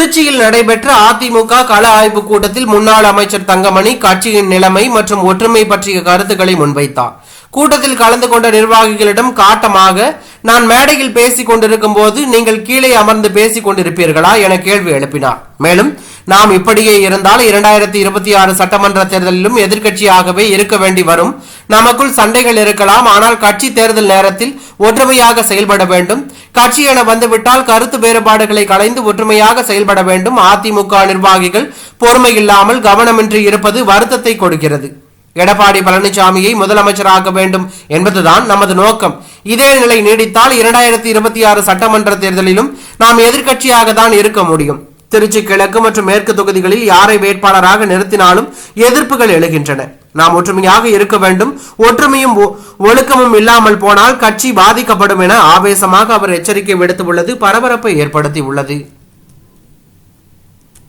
திருச்சியில் நடைபெற்ற அதிமுக கள ஆய்வுக் கூட்டத்தில் முன்னாள் அமைச்சர் தங்கமணி கட்சியின் நிலைமை மற்றும் ஒற்றுமை பற்றிய கருத்துக்களை முன்வைத்தார். கூட்டத்தில் கலந்து கொண்ட நிர்வாகிகளிடம் காட்டமாக நான் மேடையில் பேசிக் கொண்டிருக்கும் போது நீங்கள் கீழே அமர்ந்து பேசிக் கொண்டிருப்பீர்களா என கேள்வி எழுப்பினார். மேலும் நாம் இப்படியே இருந்தால் இரண்டாயிரத்தி இருபத்தி ஆறு சட்டமன்ற தேர்தலிலும் எதிர்க்கட்சியாகவே இருக்க வேண்டி வரும். நமக்குள் சண்டைகள் இருக்கலாம் ஆனால் கட்சி தேர்தல் நேரத்தில் ஒற்றுமையாக செயல்பட வேண்டும். கட்சி என வந்துவிட்டால் கருத்து வேறுபாடுகளை களைந்து ஒற்றுமையாக செயல்பட வேண்டும். அதிமுக நிர்வாகிகள் பொறுமை இல்லாமல் கவனமின்றி இருப்பது வருத்தத்தை கொடுக்கிறது. எடப்பாடி பழனிசாமியை முதலமைச்சராக்க வேண்டும் என்பதுதான் நமது நோக்கம். இதே நிலை நீடித்தால் இரண்டாயிரத்தி இருபத்தி ஆறு சட்டமன்ற தேர்தலிலும் நாம் எதிர்க்கட்சியாக தான் இருக்க முடியும். திருச்சி கிழக்கு மற்றும் மேற்கு தொகுதிகளில் யாரை வேட்பாளராக நிறுத்தினாலும் எதிர்ப்புகள் எழுகின்றன. நாம் ஒற்றுமையாக இருக்க வேண்டும். ஒற்றுமையும் ஒ- ஒழுக்கமும் இல்லாமல் போனால் கட்சி பாதிக்கப்படும் என ஆவேசமாக அவர் எச்சரிக்கை விடுத்துள்ளது பரபரப்பை ஏற்படுத்தி உள்ளது